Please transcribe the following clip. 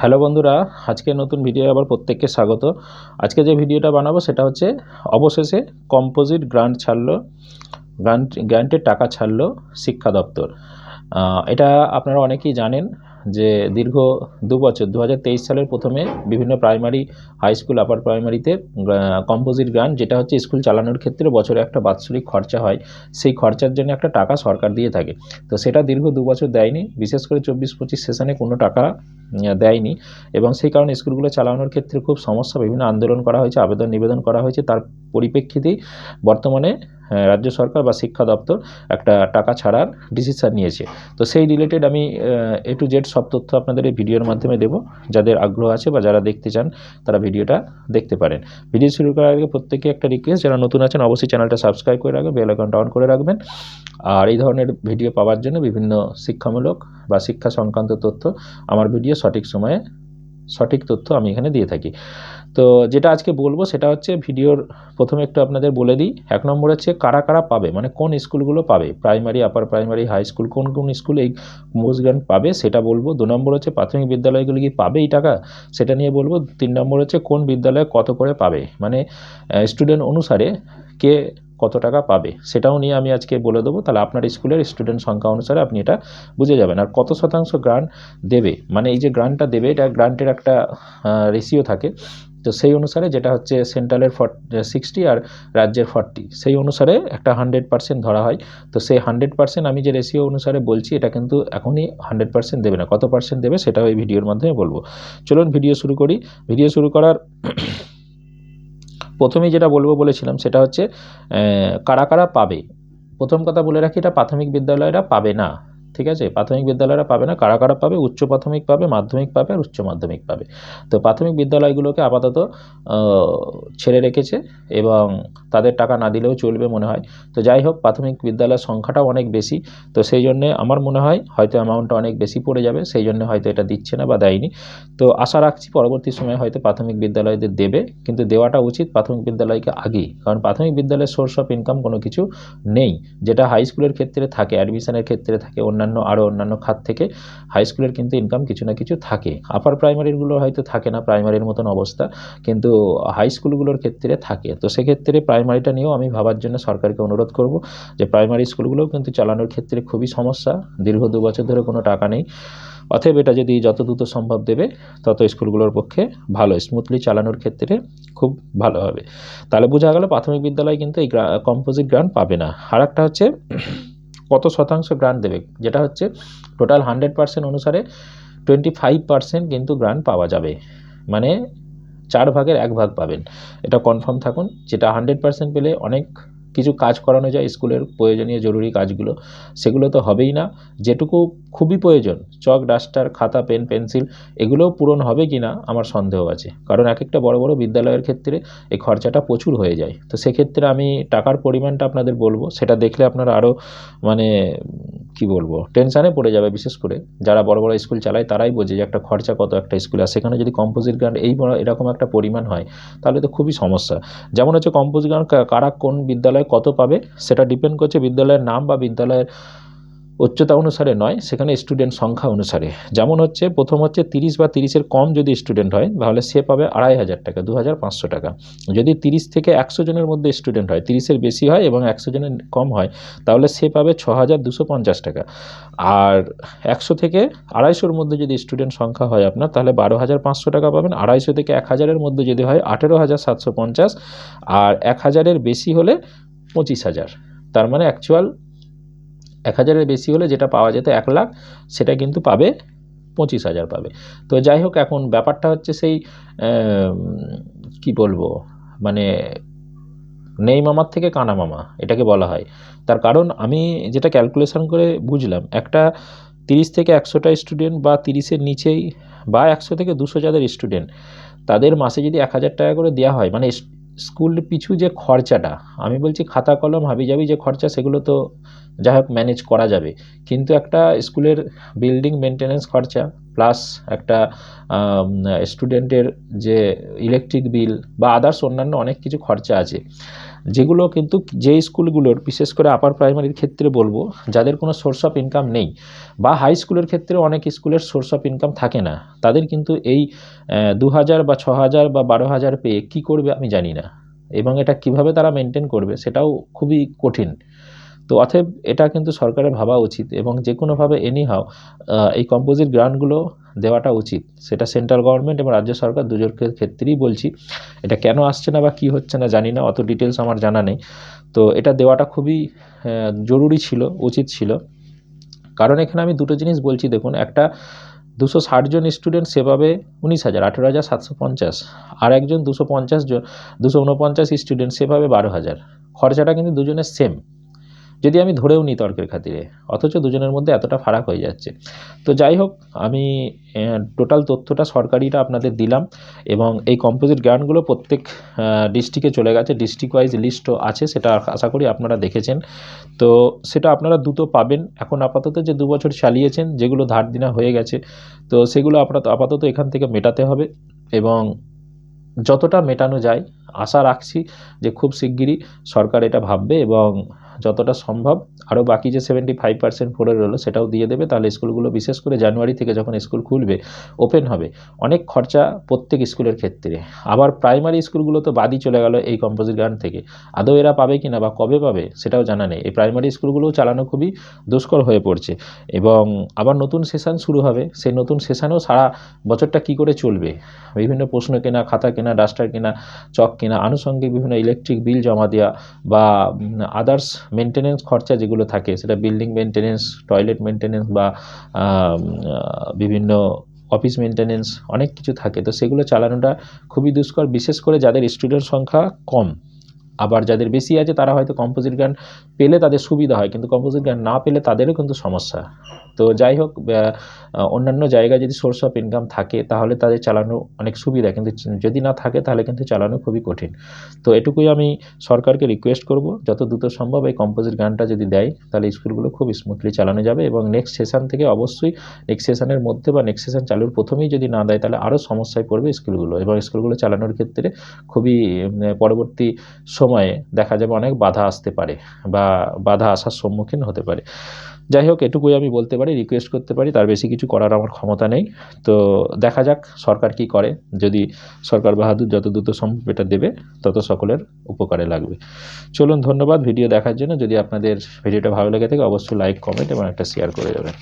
Hello বন্ধুরা, আজকে নতুন ভিডিও আবার প্রত্যেককে স্বাগত। আজকে যে ভিডিওটা বানাবো সেটা হচ্ছে, অবশেষে কম্পোজিট গ্রান্ট ছাড়লো গ্রান্ট গ্রান্টের টাকা ছাড়লো শিক্ষা দপ্তর। এটা আপনারা অনেকেই জানেন। যে দীর্ঘ দু বছর দু হাজার তেইশ সালের প্রথমে বিভিন্ন প্রাইমারি, হাই স্কুল, আপার প্রাইমারিতে কম্পোজিট গ্রান্ট যেটা হচ্ছে স্কুল চালানোর ক্ষেত্রে বছরে একটা বাৎসরিক খরচা হয়। সেই খরচার জন্য একটা টাকা সরকার দিয়ে থাকে। তো সেটা দীর্ঘ দু বছর দেয়নি। বিশেষ করে চব্বিশ পঁচিশ সেশনে কোনো টাকা দেয়নি। এবং সেই কারণে স্কুলগুলো চালানোর ক্ষেত্রে খুব সমস্যা, বিভিন্ন আন্দোলন করা হয়েছে আবেদন নিবেদন করা হয়েছে। তার পরিপ্রেক্ষিতেই বর্তমানে রাজ্য সরকার বা শিক্ষা দপ্তর একটা টাকা ছাড়ার ডিসিশন নিয়েছে। তো সেই রিলেটেড আমি এ টু জেড সব তথ্য আপনাদের এই ভিডিওর মাধ্যমে দেবো। যাদের আগ্রহ আছে বা যারা দেখতে চান, তারা ভিডিওটা দেখতে পারেন। ভিডিও শুরু করার আগে প্রত্যেকে একটা রিকোয়েস্ট যারা নতুন আছেন, অবশ্যই চ্যানেলটা সাবস্ক্রাইব করে রাখবেন বেল আইকনটা অন করে রাখবেন। আর এই ধরনের ভিডিও পাওয়ার জন্য বিভিন্ন শিক্ষামূলক বা শিক্ষা সংক্রান্ত তথ্য আমার ভিডিও সঠিক সময়ে সঠিক তথ্য আমি এখানে দিয়ে থাকি। তো যেটা আজকে বলব সেটা হচ্ছে ভিডিওর প্রথমে একটু আপনাদের বলে দিই। এক নম্বর হচ্ছে কারা কারা পাবে? মানে কোন স্কুলগুলো পাবে? Primary, upper primary, high school, কোন কোন স্কুল এই মোজ গ্রান্ট পাবে সেটা বলব। দু নম্বর হচ্ছে প্রাথমিক বিদ্যালয়গুলি কি পাবে এই টাকা? সেটা নিয়ে বলব। তিন নম্বর হচ্ছে কোন বিদ্যালয়ে কত করে পাবে? মানে স্টুডেন্ট অনুসারে কে কত টাকা পাবে? সেটাও নিয়ে আমি আজকে বলে দেবো। তাহলে আপনার স্কুলের স্টুডেন্ট সংখ্যা অনুসারে আপনি এটা বুঝে যাবেন। আর কত শতাংশ গ্রান্ট দেবে? মানে এই যে গ্রান্টটা দেবে, এটা গ্রান্টের একটা রেশিও থাকে। তো সেই অনুসারে যেটা হচ্ছে সেন্ট্রালের সিক্সটি আর রাজ্যের ফর্টি সেই অনুসারে একটা হান্ড্রেড পার্সেন্ট ধরা হয়। তো সেই হান্ড্রেড পার্সেন্ট আমি যে রেশিও অনুসারে বলছি, এটা কিন্তু এখনই হান্ড্রেড পার্সেন্ট দেবে না। কত পার্সেন্ট দেবে সেটাও এই ভিডিওর মাধ্যমে বলব। চলুন ভিডিও শুরু করি। ভিডিও শুরু করার প্রথমেই যেটা বলব বলেছিলাম, সেটা হচ্ছে কারা কারা পাবে? প্রথম কথা বলে রাখি, এটা প্রাথমিক বিদ্যালয়রা পাবে না। ঠিক আছে? প্রাথমিক বিদ্যালয়রা পাবে না। কারা কারা পাবে? উচ্চ প্রাথমিক পাবে, মাধ্যমিক পাবে আর উচ্চ মাধ্যমিক পাবে। তো প্রাথমিক বিদ্যালয়গুলোকে আপাতত ছেড়ে রেখেছে এবং তাদের টাকা না দিলেও চলবে মনে হয়। তো যাই হোক, প্রাথমিক বিদ্যালয়ের সংখ্যাটাও অনেক বেশি। তো সেই জন্যে আমার মনে হয় হয়তো অ্যামাউন্টটা অনেক বেশি পড়ে যাবে, সেই জন্য হয়তো এটা দিচ্ছে না বা দেয়নি। তো আশা রাখছি পরবর্তী সময়ে হয়তো প্রাথমিক বিদ্যালয়দের দেবে, কিন্তু দেওয়াটা উচিত প্রাথমিক বিদ্যালয়কে আগেই। কারণ প্রাথমিক বিদ্যালয়ের সোর্স অফ ইনকাম কোনো কিছু নেই। যেটা হাই স্কুলের ক্ষেত্রে থাকে অ্যাডমিশনের ক্ষেত্রে থাকে, অন্যান্য আরও অন্যান্য খাত থেকে হাই স্কুলের কিন্তু ইনকাম কিছু না কিছু থাকে। আপার প্রাইমারিগুলো হয়তো থাকে না প্রাইমারির মতন অবস্থা, কিন্তু হাই স্কুলগুলোর ক্ষেত্রে থাকে। তো সেক্ষেত্রে প্রাইমারিটা নিয়েও আমি ভাবার জন্য সরকারকে অনুরোধ করব যে প্রাইমারি স্কুলগুলোও কিন্তু চালানোর ক্ষেত্রে খুবই সমস্যা, দীর্ঘ দু বছর ধরে কোনো টাকা নেই। অতএব এটা যদি যত দ্রুত সম্ভব দেবে, তত স্কুলগুলোর পক্ষে ভালো স্মুথলি চালানোর ক্ষেত্রে খুব ভালো হবে। তাহলে বোঝা গেল প্রাথমিক বিদ্যালয় কিন্তু এই কম্পোজিট গ্রান্ট পাবে না। আর একটা হচ্ছে কত শতাংশ গ্রান্ট দেবে? যেটা হচ্ছে টোটাল হান্ড্রেড পার্সেন্ট অনুসারে টোয়েন্টি ফাইভ পার্সেন্ট কিন্তু গ্রান্ট পাওয়া যাবে। মানে চার ভাগের এক ভাগ পাবেন। এটা কনফার্ম থাকুন, যেটা হান্ড্রেড পার্সেন্ট পেলে অনেক কিছু কাজ করানো যায়, স্কুলের প্রয়োজনীয় জরুরি কাজগুলো, সেগুলো তো হবেই না। যেটুকু খুবই প্রয়োজন, চক, ডাস্টার, খাতা, পেন, পেন্সিল, এগুলোও পূরণ হবে কি না আমার সন্দেহ আছে। কারণ এক একটা বড় বড় বিদ্যালয়ের ক্ষেত্রে এই খরচাটা প্রচুর হয়ে যায়। তো সেক্ষেত্রে আমি টাকার পরিমাণটা আপনাদের বলব, সেটা দেখলে আপনারা আরও মানে কি বলব টেনশানে পড়ে যাবে বিশেষ করে। যারা বড় বড় স্কুল চালায়, তারাই বোঝে যে একটা খরচা কত একটা স্কুলে আর সেখানে যদি কম্পোজিট গ্রান্ট এই এরকম একটা পরিমাণ হয়, তাহলে তো খুবই সমস্যা। যেমন হচ্ছে কম্পোজিট গ্রান্ট কারা কোন বিদ্যালয়ে কত পাবে, সেটা ডিপেন্ড করছে বিদ্যালয়ের নাম বা বিদ্যালয়ের উচ্চতা অনুসারে নয়, সেখানে স্টুডেন্ট সংখ্যা অনুসারে। যেমন হচ্ছে, প্রথম হচ্ছে তিরিশ বা তিরিশের কম যদি স্টুডেন্ট হয়, তাহলে সে পাবে আড়াই হাজার টাকা, দু হাজার পাঁচশো টাকা। যদি তিরিশ থেকে একশো জনের মধ্যে স্টুডেন্ট হয়, তিরিশের বেশি হয় এবং একশো জনের কম হয়, তাহলে সে পাবে ছ হাজার দুশো পঞ্চাশ টাকা। আর একশো থেকে আড়াইশোর মধ্যে যদি স্টুডেন্ট সংখ্যা হয় আপনার, তাহলে বারো হাজার পাঁচশো টাকা পাবেন। আড়াইশো থেকে এক হাজারের মধ্যে যদি হয়, আঠেরো হাজার সাতশো পঞ্চাশ। আর এক হাজারের বেশি হলে পঁচিশ হাজার। তার মানে অ্যাকচুয়াল এক হাজারের বেশি হলে যেটা পাওয়া যেত এক লাখ, সেটা কিন্তু পাবে পঁচিশ হাজার পাবে। তো যাই হোক, এখন ব্যাপারটা হচ্ছে সেই কি বলব মানে নেই মামার থেকে কানা মামা, এটাকে বলা হয়। তার কারণ আমি যেটা ক্যালকুলেশন করে বুঝলাম, একটা তিরিশ থেকে একশোটা স্টুডেন্ট বা তিরিশের নিচেই বা একশো থেকে দুশো যাদের স্টুডেন্ট তাদের মাসে যদি এক হাজার টাকা করে দেওয়া হয় মানে স্কুল পিছু যে খরচাটা, আমি বলছি খাতা, কলম হাবি যাবি যে খরচা, সেগুলো তো যাই হোক ম্যানেজ করা যাবে। কিন্তু একটা স্কুলের বিল্ডিং মেনটেন্যান্স খরচা প্লাস একটা স্টুডেন্টের যে ইলেকট্রিক বিল বা আদার্স অন্যান্য অনেক কিছু খরচা আছে। যেগুলো কিন্তু যে স্কুলগুলোর, বিশেষ করে আপার প্রাইমারির ক্ষেত্রে বলব, যাদের কোনো সোর্স অফ ইনকাম নেই বা হাই স্কুলের ক্ষেত্রে অনেক স্কুলের সোর্স অফ ইনকাম থাকে না, তাদের কিন্তু এই দু হাজার বা ছ বা বারো হাজার পেয়ে কী করবে আমি জানি না। এবং এটা কীভাবে তারা মেনটেন করবে সেটাও খুবই কঠিন। তো অতএব এটা কিন্তু সরকারের ভাবা উচিত এবং যে কোনোভাবে এনিহাও এই কম্পোজিট গ্রান্টগুলো দেওয়াটা উচিত। সেটা সেন্ট্রাল গভর্নমেন্ট এবং রাজ্য সরকার দুজোর ক্ষেত্রেই বলছি। এটা কেন আসছে না বা কী হচ্ছে না জানি না, অত ডিটেলস আমার জানা নেই। তো এটা দেওয়াটা খুবই জরুরি ছিল, উচিত ছিল। কারণ এখানে আমি দুটো জিনিস বলছি, দেখুন, একটা দুশো ষাট জন স্টুডেন্ট সেভাবে উনিশ হাজার, আঠেরো হাজার সাতশো পঞ্চাশ। আর একজন দুশো পঞ্চাশ জন, দুশো উনপঞ্চাশ স্টুডেন্ট সেভাবে বারো হাজার। খরচাটা কিন্তু দুজনের সেম যদি আমি ধরেও নিই তর্কের খাতিরে, অথচ দুজনের মধ্যে এতটা ফারাক হয়ে যাচ্ছে। তো যাই হোক, আমি টোটাল তথ্যটা সরকারিটা আপনাদের দিলাম এবং এই কম্পোজিট গ্রান্টগুলো প্রত্যেক ডিস্ট্রিক্টে চলে গেছে। ডিস্ট্রিক্ট ওয়াইজ লিস্টও আছে, সেটা আশা করি আপনারা দেখেছেন। তো সেটা আপনারা দ্রুত পাবেন। এখন আপাতত যে দু বছর চালিয়েছেন, যেগুলো ধার দিনা হয়ে গেছে, তো সেগুলো আপাতত আপাতত এখান থেকে মেটাতে হবে এবং যতটা মেটানো যায়, আশা রাখছি যে খুব শিগগিরই সরকার এটা ভাববে এবং যতটা সম্ভব। আরও বাকি যে সেভেন্টি ফাইভ পার্সেন্ট পড়ে রইল সেটাও দিয়ে দেবে। তাহলে স্কুলগুলো বিশেষ করে জানুয়ারি থেকে যখন স্কুল খুলবে ওপেন হবে। অনেক খরচা প্রত্যেক স্কুলের ক্ষেত্রে। আবার প্রাইমারি স্কুলগুলো তো বাদই চলে গেল এই কম্পোজিট গান থেকে। আদৌ এরা পাবে কি না বা কবে পাবে, সেটাও জানা নেই। এই প্রাইমারি স্কুলগুলোও চালানো খুবই দুষ্কর হয়ে পড়ছে। এবং আবার নতুন সেশন শুরু হবে। সেই নতুন সেশনেও সারা বছরটা কি করে চলবে? বিভিন্ন প্রশ্ন কেনা, খাতা কেনা ডাস্টার কেনা, চক কেনা, আনুষঙ্গিক বিভিন্ন ইলেকট্রিক বিল জমা দেওয়া বা আদার্স মেনটেনেন্স খরচা যেগুলো থাকে, সেটা বিল্ডিং মেনটেনেন্স টয়লেট মেনটেনেন্স বা বিভিন্ন অফিস মেনটেনেন্স অনেক কিছু থাকে। তো সেগুলো চালানোটা খুবই দুষ্কর, বিশেষ করে যাদের স্টুডেন্ট সংখ্যা কম। আবার যাদের বেশি আছে, তারা হয়তো কম্পোজিট গান পেলে তাদের সুবিধা হয়, কিন্তু কম্পোজিট গান না পেলে তাদেরও কিন্তু সমস্যা। তো যাই হোক অন্যান্য জায়গায় যদি সোর্স অফ ইনকাম থাকে, তাহলে তাদের চালানো অনেক সুবিধা, কিন্তু যদি না থাকে, তাহলে কিন্তু চালানো খুবই কঠিন। তো এটুকুই আমি সরকারকে রিকোয়েস্ট করব, যত দ্রুত সম্ভব এই কম্পোজিট গানটা যদি দেয়, তাহলে স্কুলগুলো খুব স্মুথলি চালানো যাবে এবং নেক্সট সেশন থেকে অবশ্যই নেক্সট সেশনের মধ্যে বা নেক্সট সেশন চালুর প্রথমেই যদি না দেয়, তাহলে আরও সমস্যায় পড়বে স্কুলগুলো এবং স্কুলগুলো চালানোর ক্ষেত্রে খুবই পরবর্তী সময়ে দেখা যাবে অনেক বাধা আসতে পারে বা বাধা আসার সম্মুখীন হতে পারে। যাই হোক, এটুকুই আমি বলতে পারি রিকোয়েস্ট করতে পারি, তার বেশি কিছু করার আমার ক্ষমতা নেই। তো দেখা যাক সরকার কি করে। যদি সরকার বাহাদুর যত দ্রুত সম্ভব এটা দেবে, তত সকলের উপকারে লাগবে। চলুন, ধন্যবাদ ভিডিও দেখার জন্য। যদি আপনাদের ভিডিওটা ভালো লেগে থাকে, অবশ্যই লাইক কমেন্ট এবং একটা শেয়ার করে দেবেন।